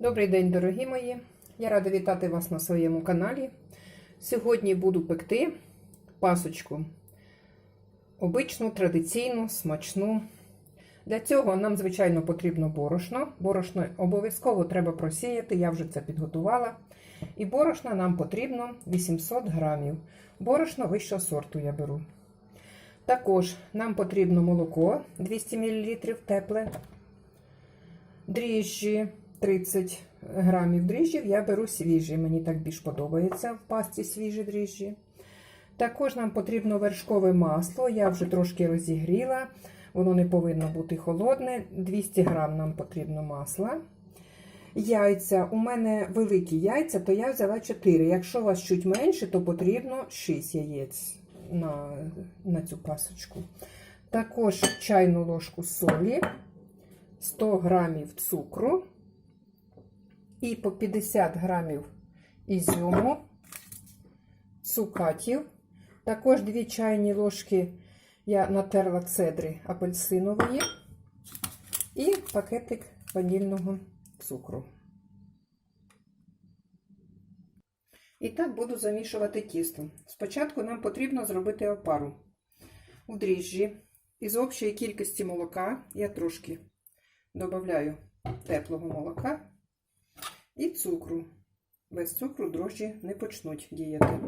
Добрий день, дорогі мої! Я рада вітати вас на своєму каналі. Сьогодні буду пекти пасочку. Обичну, традиційну, смачну. Для цього нам, звичайно, потрібно борошно. Борошно обов'язково треба просіяти, я вже це підготувала. І борошна нам потрібно 800 грамів. Борошно вищого сорту я беру. Також нам потрібно молоко 200 мл тепле, дріжджі 30 грамів дріжджів я беру свіжі. Мені так більш подобається в пасті свіжі дріжджі. Також нам потрібно вершкове масло. Я вже трошки розігріла. Воно не повинно бути холодне. 200 грам нам потрібно масла. Яйця. У мене великі яйця, то я взяла 4. Якщо у вас чуть менше, то потрібно 6 яєць на, на цю пасочку. Також чайну ложку солі, 100 грамів цукру і по 50 грамів ізюму, цукатів. Також 2 чайні ложки я натерла цедри апельсинової і пакетик ванільного цукру. І так буду замішувати тісто. Спочатку нам потрібно зробити опару. У дріжджі із общої кількості молока я трошки додаю теплого молока і цукру. Без цукру дрожжі не почнуть діяти.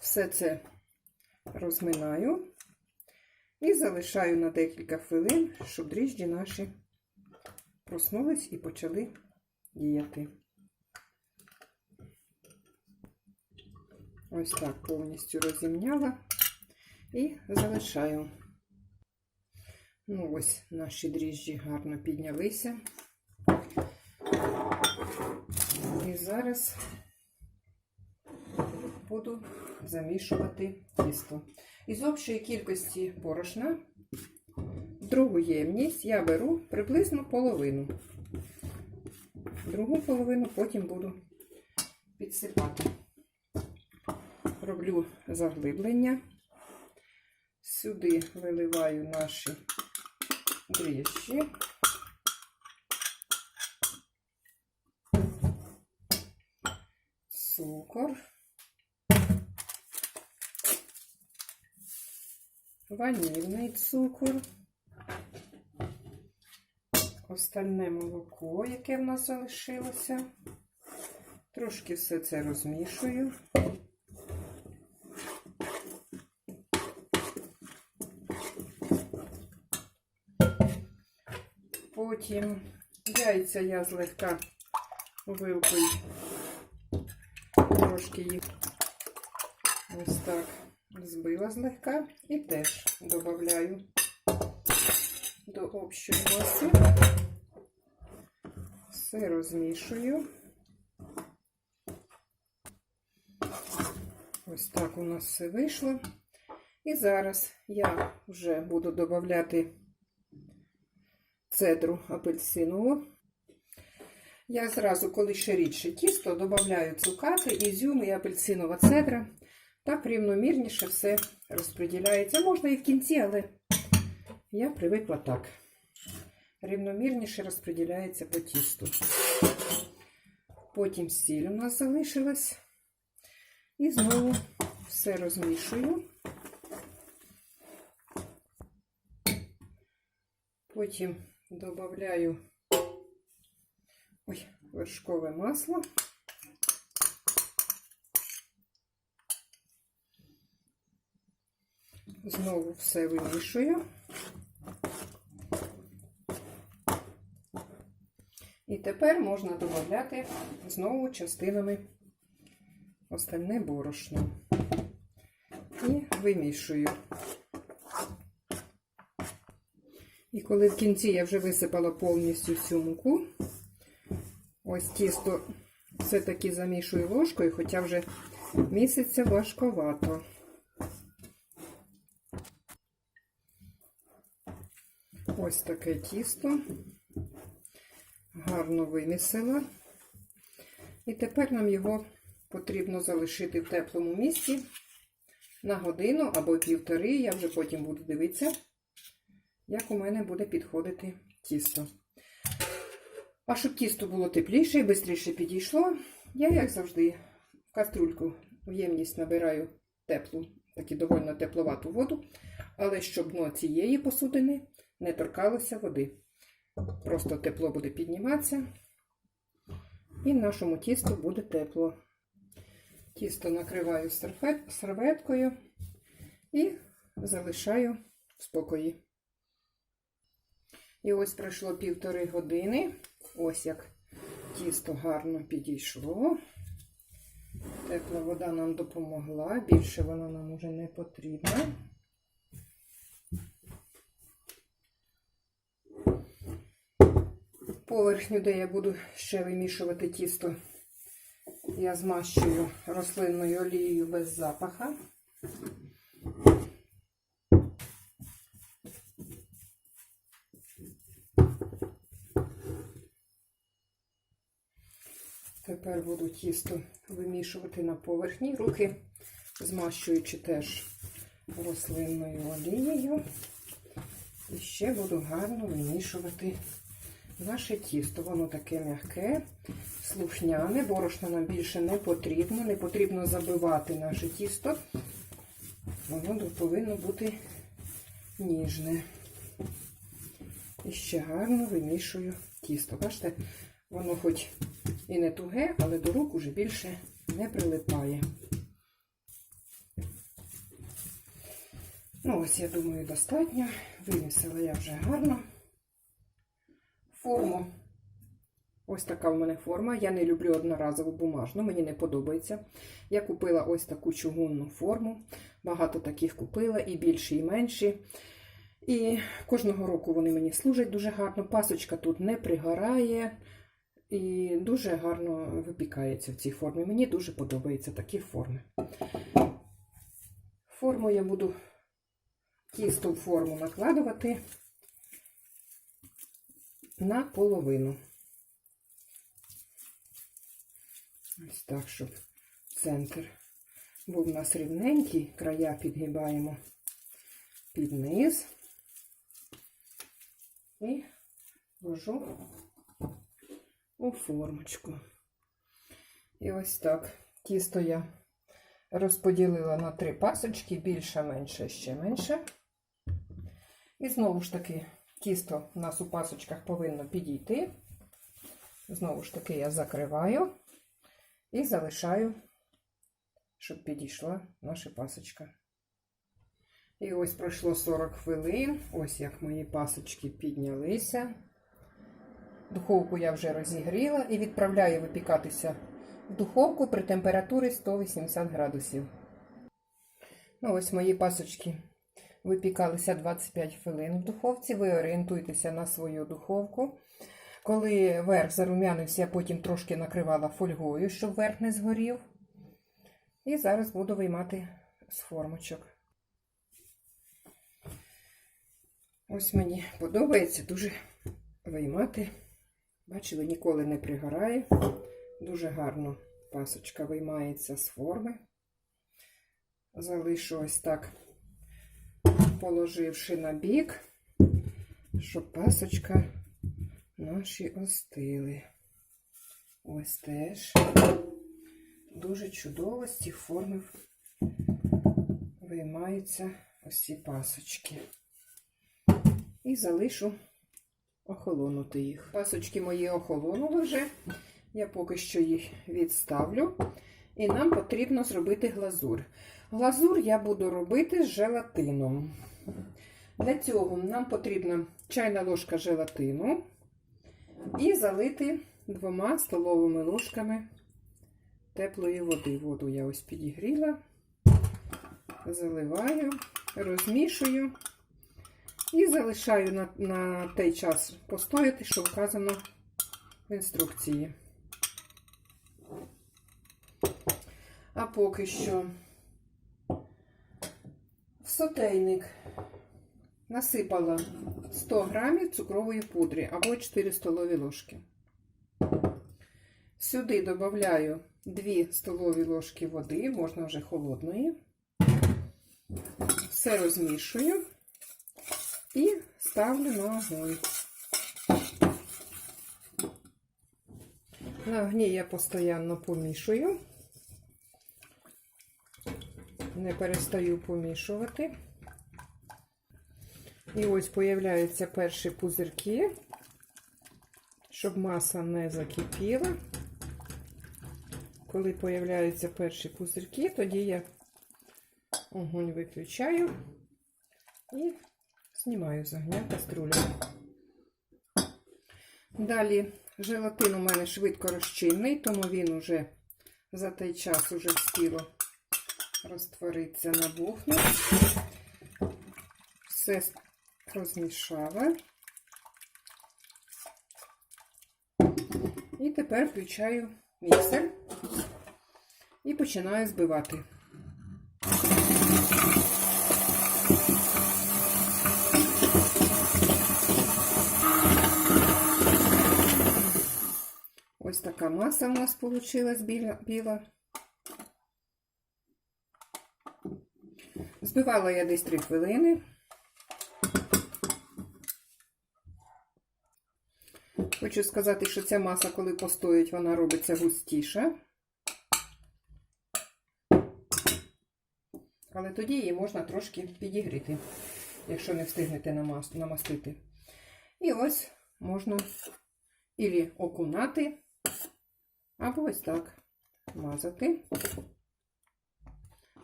Все це розминаю і залишаю на декілька хвилин, щоб дріжджі наші проснулись і почали діяти. Ось так повністю розімняла і залишаю. Ну, ось наші дріжджі гарно піднялися. І зараз буду замішувати тісто. Із общої кількості борошна в другу ємність я беру приблизно половину. Другу половину потім буду підсипати. Роблю заглиблення. Сюди виливаю наші дріжджі. Цукор, ванільний цукор, остальне молоко, яке в нас залишилося. Трошки все це розмішую. Потім яйця я злегка вилкою трошки їх ось так збила злегка і теж додаю до общої маси. Все розмішую. Ось так у нас все вийшло. І зараз я вже буду додати цедру апельсинову. Я зразу, коли ще рідше тісто, додаю цукати, ізюм і апельсинова цедра. Так рівномірніше все розподіляється. Можна і в кінці, але я привикла так. Рівномірніше розподіляється по тісту. Потім сіль у нас залишилась. І знову все розмішую. Потім додаю ой, вершкове масло. Знову все вимішую. І тепер можна додати знову частинами остальне борошно. І вимішую. І коли в кінці я вже висипала повністю всю муку, ось тісто все-таки замішую ложкою, хоча вже місяця важковато. Ось таке тісто. Гарно вимісила. І тепер нам його потрібно залишити в теплому місці на годину або півтори. Я вже потім буду дивитися, як у мене буде підходити тісто. А щоб тісто було тепліше і швидше підійшло, я, як завжди, в каструльку в ємність набираю теплу, таку довольно тепловату воду, але щоб дно цієї посудини не торкалося води. Просто тепло буде підніматися, і нашому тісту буде тепло. Тісто накриваю серветкою і залишаю в спокої. І ось пройшло півтори години. Ось як тісто гарно підійшло. Тепла вода нам допомогла, більше вона нам уже не потрібна. Поверхню, де я буду ще вимішувати тісто, я змащую рослинною олією без запаха. Тепер буду тісто вимішувати на поверхні, руки змащуючи теж рослинною олією. І ще буду гарно вимішувати наше тісто. Воно таке м'яке, слухняне, борошна нам більше не потрібно. Не потрібно забивати наше тісто. Воно повинно бути ніжне. І ще гарно вимішую тісто. Бачите, воно хоч і не туге, але до рук уже більше не прилипає. Ну, ось, я думаю, достатньо. Вимісила я вже гарно форму. Ось така в мене форма. Я не люблю одноразову бумажну, мені не подобається. Я купила ось таку чугунну форму. Багато таких купила, і більші, і менші. І кожного року вони мені служать дуже гарно. Пасочка тут не пригорає. І дуже гарно випікається в цій формі. Мені дуже подобаються такі форми. Форму я буду тісто в форму накладувати на половину. Ось так, щоб центр був у нас рівненький, края підгибаємо під низ і ложу у формочку. І ось так. Тісто я розподілила на три пасочки, більше, менше, ще менше. І знову ж таки, тісто у нас у пасочках повинно підійти. Знову ж таки, я закриваю і залишаю, щоб підійшла наша пасочка. І ось пройшло 40 хвилин. Ось як мої пасочки піднялися. Духовку я вже розігріла і відправляю випікатися в духовку при температурі 180 градусів. Ну, ось мої пасочки випікалися 25 хвилин в духовці. Ви орієнтуйтеся на свою духовку. Коли верх зарум'янився, я потім трошки накривала фольгою, щоб верх не згорів. І зараз буду виймати з формочок. Ось мені подобається дуже виймати. Бачили, ніколи не пригорає. Дуже гарно пасочка виймається з форми. Залишу ось так, положивши на бік, щоб пасочка наші остили. Ось теж дуже чудово з ці форми виймаються ці пасочки. І залишу охолонути їх. Пасочки мої охолонули вже. Я поки що їх відставлю. І нам потрібно зробити глазур. Глазур я буду робити з желатином. Для цього нам потрібна чайна ложка желатину і залити двома столовими ложками теплої води. Воду я ось підігріла, заливаю, розмішую. І залишаю на, на той час постояти, що вказано в інструкції. А поки що в сотейник насипала 100 грамів цукрової пудри або 4 столові ложки. Сюди додаю 2 столові ложки води, можна вже холодної. Все розмішую і ставлю на огонь. На огні я постійно помішую. Не перестаю помішувати. І ось появляються перші пузирки, щоб маса не закипіла. Коли появляються перші пузирки, тоді я огонь виключаю і знімаю з огня каструлю. Далі желатин у мене швидко розчинний, тому він уже за той час уже встило розтвориться набухнуть. Все розмішала. І тепер включаю міксер і починаю збивати. Ось така маса у нас вийшла біла. Збивала я десь 3 хвилини. Хочу сказати, що ця маса, коли постоїть, вона робиться густіша. Але тоді її можна трошки підігріти, якщо не встигнете намастити. І ось можна ілі окунати, або ось так мазати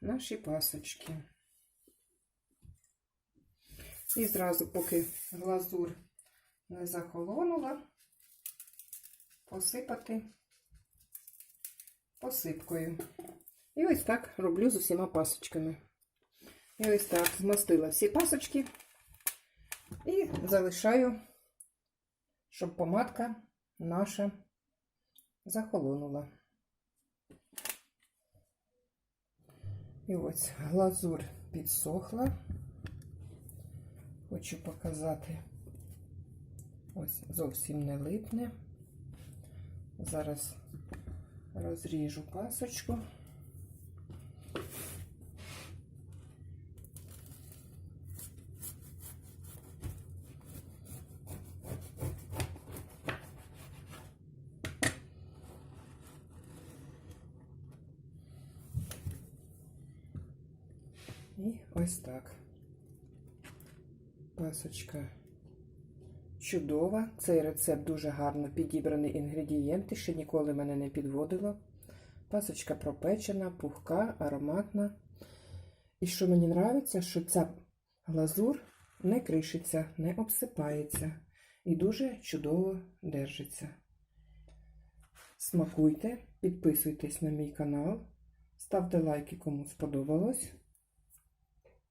наші пасочки. І зразу, поки глазур не захолонула, посипати посипкою. І ось так роблю з усіма пасочками. І ось так змастила всі пасочки і залишаю, щоб помадка наша захолонула. І ось глазур підсохла. Хочу показати, ось зовсім не липне. Зараз розріжу пасочку. І ось так. Пасочка чудова. Цей рецепт дуже гарно підібраний інгредієнти, ще ніколи мене не підводило. Пасочка пропечена, пухка, ароматна. І що мені подобається, що ця глазур не кришиться, не обсипається і дуже чудово держиться. Смакуйте, підписуйтесь на мій канал, ставте лайки, кому сподобалось.